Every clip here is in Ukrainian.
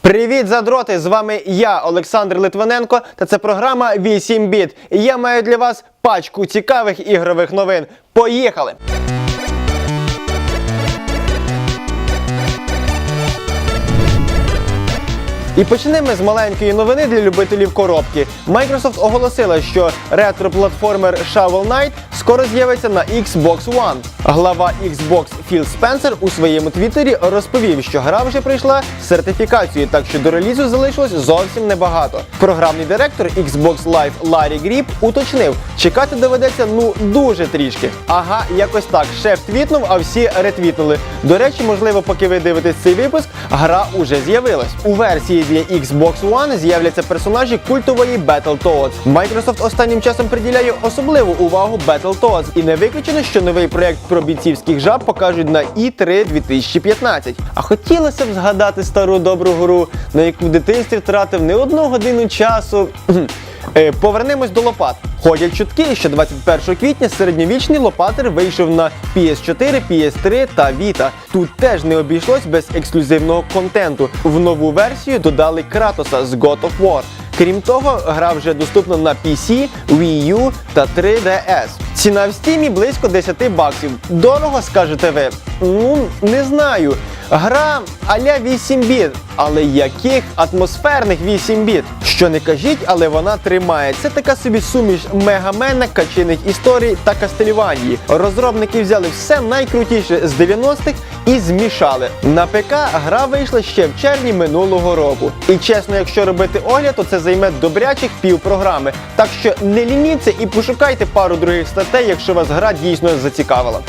Привіт, задроти! З вами я, Олександр Литвиненко, та це програма 8 біт. І я маю для вас пачку цікавих ігрових новин. Поїхали! І почнемо з маленької новини для любителів коробки. Microsoft оголосила, що ретро-платформер Shovel Knight скоро з'явиться на Xbox One. Глава Xbox Філ Спенсер у своєму твіттері розповів, що гра вже пройшла сертифікацію, так що до релізу залишилось зовсім небагато. Програмний директор Xbox Live Ларі Гріп уточнив, чекати доведеться ну дуже трішки. Ага, якось так. Шеф твітнув, а всі ретвітнули. До речі, можливо, поки ви дивитесь цей випуск, гра уже з'явилась. У версії для Xbox One з'являться персонажі культової Battletoads. Microsoft останнім часом приділяє особливу увагу Battletoads. І не виключено, що новий проєкт про бійцівських жаб покажуть на E3 2015. А хотілося б згадати стару добру гру, на яку в дитинстві втратив не одну годину часу. Е, Повернемось до лопат. Ходять чутки, що 21 квітня середньовічний лопатер вийшов на PS4, PS3 та Vita. Тут теж не обійшлось без ексклюзивного контенту. В нову версію додали Кратоса з God of War. Крім того, гра вже доступна на PC, Wii U та 3DS. Ціна в стімі близько 10 баксів. Дорого скажете ви? Ну, не знаю. Гра аля 8 біт, але яких атмосферних 8 біт? Що не кажіть, але вона тримає. Це така собі суміш мегамена, качиних історій та кастельванії. Розробники взяли все найкрутіше з 90-х і змішали. На ПК гра вийшла ще в червні минулого року. І чесно, якщо робити огляд, то це займе добрячих пів програми. Так що не лініться і пошукайте пару других статей, якщо вас гра дійсно зацікавила.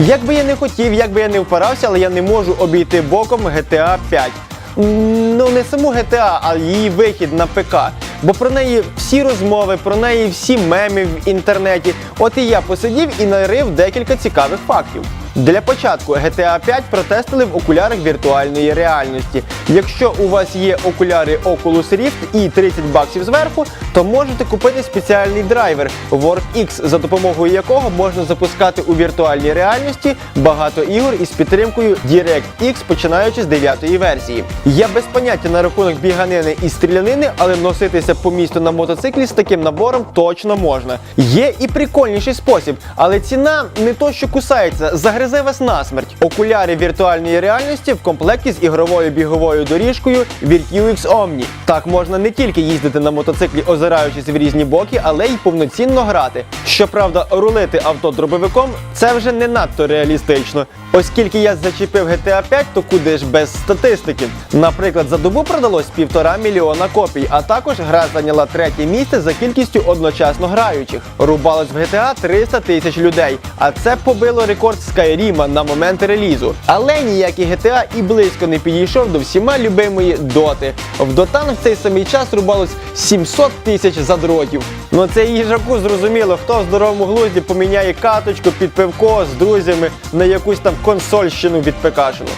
Як би я не хотів, як би я не впирався, але я не можу обійти боком GTA 5. Ну не саму GTA, а її вихід на ПК. Бо про неї всі розмови, про неї всі меми в інтернеті. От і я посидів і нарив декілька цікавих фактів. Для початку GTA 5 протестили в окулярах віртуальної реальності. Якщо у вас є окуляри Oculus Rift і 30 баксів зверху, то можете купити спеціальний драйвер WorkX, за допомогою якого можна запускати у віртуальній реальності багато ігор із підтримкою DirectX, починаючи з 9-ї версії. Я без поняття на рахунок біганини і стрілянини, але носитися по місту на мотоциклі з таким набором точно можна. Є і прикольніший спосіб, але ціна не то, що кусається, загризе вас насмерть. Окуляри віртуальної реальності в комплекті з ігровою біговою доріжкою VirtuX Omni. Так можна не тільки їздити на мотоциклі, озираючись в різні боки, але й повноцінно грати. Щоправда, рулити авто дробовиком це вже не надто реалістично. Оскільки я зачепив GTA 5, то куди ж без статистики. Наприклад, за добу продалось півтора мільйона копій, а також гра зайняла третє місце за кількістю одночасно граючих. Рубалось в GTA 300 тисяч людей, а це побило рекорд Skyrim на момент релізу. Але ніякий GTA і близько не підійшов до всіма любимої доти. В дотан в цей самий час рубалось 700 тисяч задротів. Ну це їжаку зрозуміло, хто в здоровому глузді поміняє каточку під пивко з друзями на якусь там консольщину від ПКшину.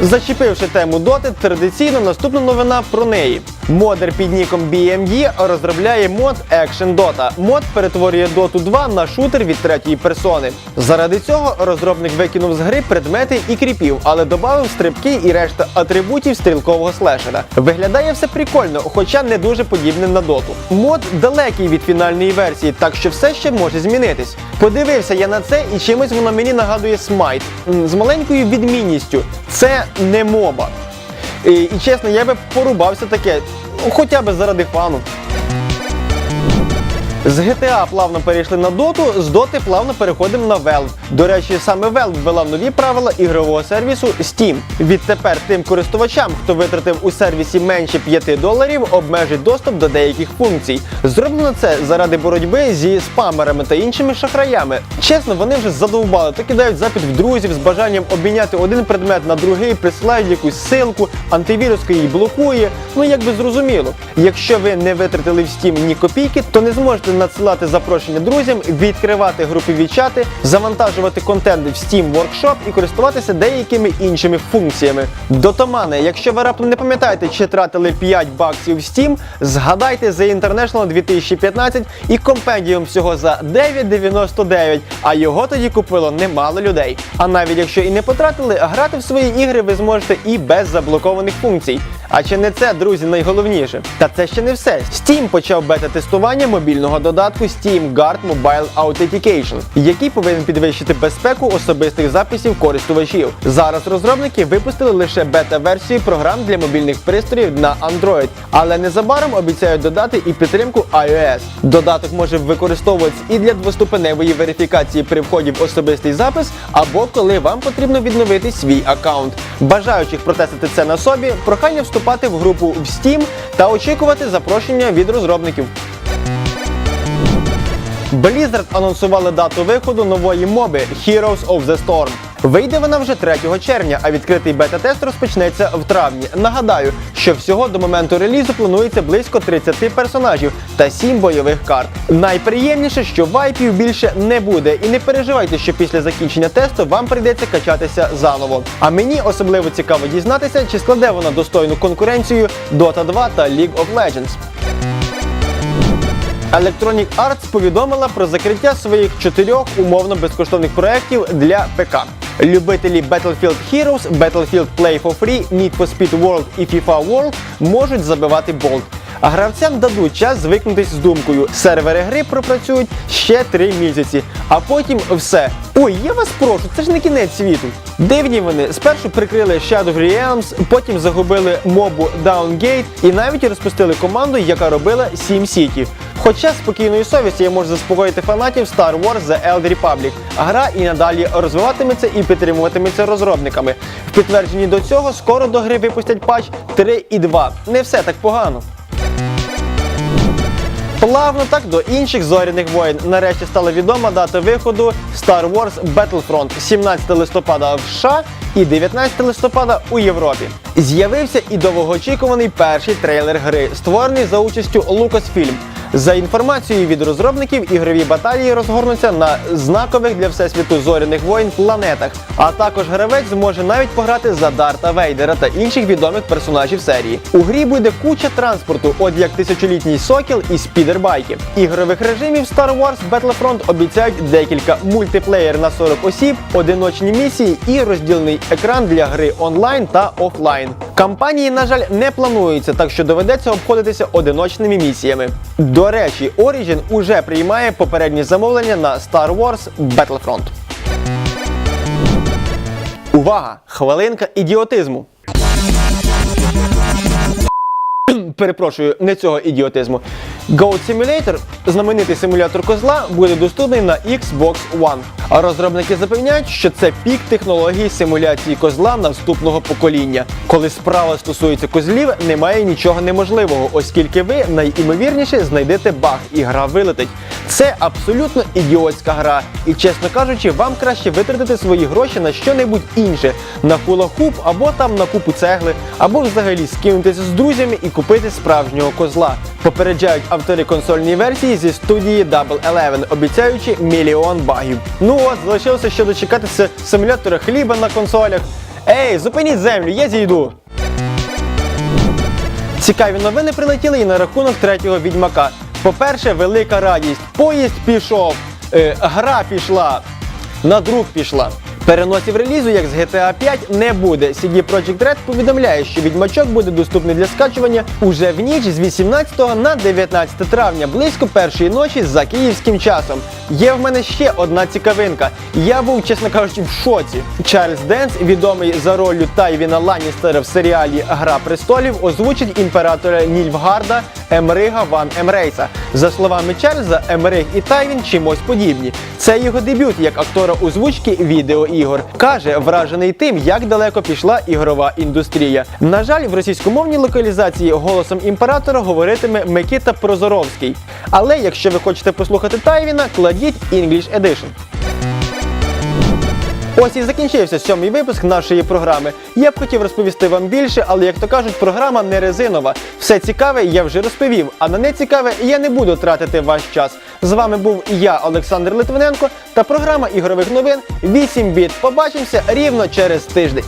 Зачепивши тему доти, традиційно наступна новина про неї. Модер під ніком BMD розробляє мод Action Dota. Мод перетворює Dota 2 на шутер від третьої персони. Заради цього розробник викинув з гри предмети і кріпів, але додав стрибки і решта атрибутів стрілкового слешера. Виглядає все прикольно, хоча не дуже подібне на доту. Мод далекий від фінальної версії, так що все ще може змінитись. Подивився я на це і чимось воно мені нагадує Smite. З маленькою відмінністю. Це не моба. І, і чесно, я би порубався таке, ну, хоча б заради фану. З GTA плавно перейшли на Доту, з Доти плавно переходимо на Valve. До речі, саме Valve ввела нові правила ігрового сервісу Steam. Відтепер тим користувачам, хто витратив у сервісі менше 5 доларів, обмежить доступ до деяких функцій. Зроблено це заради боротьби зі спамерами та іншими шахраями. Чесно, вони вже задовбали, то кидають запит в друзів з бажанням обміняти один предмет на другий, присилають якусь ссылку, антивіруска її блокує. Ну якби зрозуміло. Якщо ви не витратили в Steam ні копійки, то не зможете надсилати запрошення друзям, відкривати групові чати, завантажувати контент в Steam Workshop і користуватися деякими іншими функціями. Дотомани, якщо ви раптом не пам'ятаєте, чи тратили 5 баксів в Steam, згадайте The International 2015 і компендіум всього за 9,99, а його тоді купило немало людей. А навіть якщо і не потратили, грати в свої ігри ви зможете і без заблокованих функцій. А чи не це, друзі, найголовніше? Та це ще не все. Steam почав бета-тестування мобільного додатку Steam Guard Mobile Authentication, який повинен підвищити безпеку особистих записів користувачів. Зараз розробники випустили лише бета-версію програм для мобільних пристроїв на Android, але незабаром обіцяють додати і підтримку iOS. Додаток може використовуватися і для двоступеневої верифікації при вході в особистий запис, або коли вам потрібно відновити свій аккаунт. Бажаючих протестити це на собі, прохання вступати в групу в Steam та очікувати запрошення від розробників. Blizzard анонсували дату виходу нової моби Heroes of the Storm. Вийде вона вже 3 червня, а відкритий бета-тест розпочнеться в травні. Нагадаю, що всього до моменту релізу планується близько 30 персонажів та 7 бойових карт. Найприємніше, що вайпів більше не буде, і не переживайте, що після закінчення тесту вам прийдеться качатися заново. А мені особливо цікаво дізнатися, чи складе вона достойну конкуренцію Dota 2 та League of Legends. Electronic Arts повідомила про закриття своїх чотирьох умовно безкоштовних проєктів для ПК. Любителі Battlefield Heroes, Battlefield Play for Free, Need for Speed World і FIFA World можуть забивати болт. А гравцям дадуть час звикнутись з думкою. Сервери гри пропрацюють ще три місяці, а потім все. Ой, я вас прошу, це ж не кінець світу. Дивні вони спершу прикрили Shadow Realms, потім загубили мобу Downgate і навіть розпустили команду, яка робила Sim City. Хоча спокійною совісті я можу заспокоїти фанатів Star Wars The Old Republic. Гра і надалі розвиватиметься і підтримуватиметься розробниками. В підтвердженні до цього скоро до гри випустять патч 3.2. Не все так погано. Плавно так до інших зоряних воєн. Нарешті стала відома дата виходу Star Wars Battlefront 17 листопада в США і 19 листопада у Європі. З'явився і довгоочікуваний перший трейлер гри, створений за участю Lucasfilm. За інформацією від розробників, ігрові баталії розгорнуться на знакових для всесвіту зоряних воїн планетах. А також гравець зможе навіть пограти за Дарта Вейдера та інших відомих персонажів серії. У грі буде куча транспорту, от як тисячолітній сокіл і спідербайки. Ігрових режимів Star Wars Battlefront обіцяють декілька мультиплеєр на 40 осіб, одиночні місії і розділений екран для гри онлайн та офлайн. Кампанії, на жаль, не плануються, так що доведеться обходитися одиночними місіями. До речі, Origin уже приймає попередні замовлення на Star Wars Battlefront. Увага! Хвилинка ідіотизму. Перепрошую, не цього ідіотизму. Goat Simulator, знаменитий симулятор козла, буде доступний на Xbox One. А розробники запевняють, що це пік технології симуляції козла наступного покоління. Коли справа стосується козлів, немає нічого неможливого, оскільки ви найімовірніше знайдете баг і гра вилетить. Це абсолютно ідіотська гра, і чесно кажучи, вам краще витратити свої гроші на що-небудь інше, на хула-хуп або там на купу цегли, або взагалі скинутися з друзями і купити справжнього козла. Попереджають автори консольної версії зі студії Double Eleven, обіцяючи мільйон багів. Ну от, залишилося ще дочекатися симулятора хліба на консолях. Ей, зупиніть землю, я зійду. Цікаві новини прилетіли і на рахунок третього відьмака. По-перше, велика радість. Поїзд пішов, е, гра пішла, на друк пішла. Переносів релізу, як з GTA 5, не буде. CD Projekt Red повідомляє, що відьмачок буде доступний для скачування уже в ніч з 18 на 19 травня, близько першої ночі за київським часом. Є в мене ще одна цікавинка. Я був, чесно кажучи, в шоці. Чарльз Денс, відомий за ролью Тайвіна Ланністера в серіалі Гра престолів, озвучить імператора Нільфгарда Емрига Ван Емрейса. За словами Чарльза, Емриг і Тайвін чимось подібні. Це його дебют як актора озвучки відеоігор. Каже, вражений тим, як далеко пішла ігрова індустрія. На жаль, в російськомовній локалізації голосом імператора говоритиме Микита Прозоровський. Але якщо ви хочете послухати Тайвіна, кладіть English Edition. Ось і закінчився сьомий випуск нашої програми. Я б хотів розповісти вам більше, але як то кажуть, програма не резинова. Все цікаве я вже розповів, а на нецікаве я не буду тратити ваш час. З вами був я, Олександр Литвиненко, та програма ігрових новин 8 біт. Побачимося рівно через тиждень.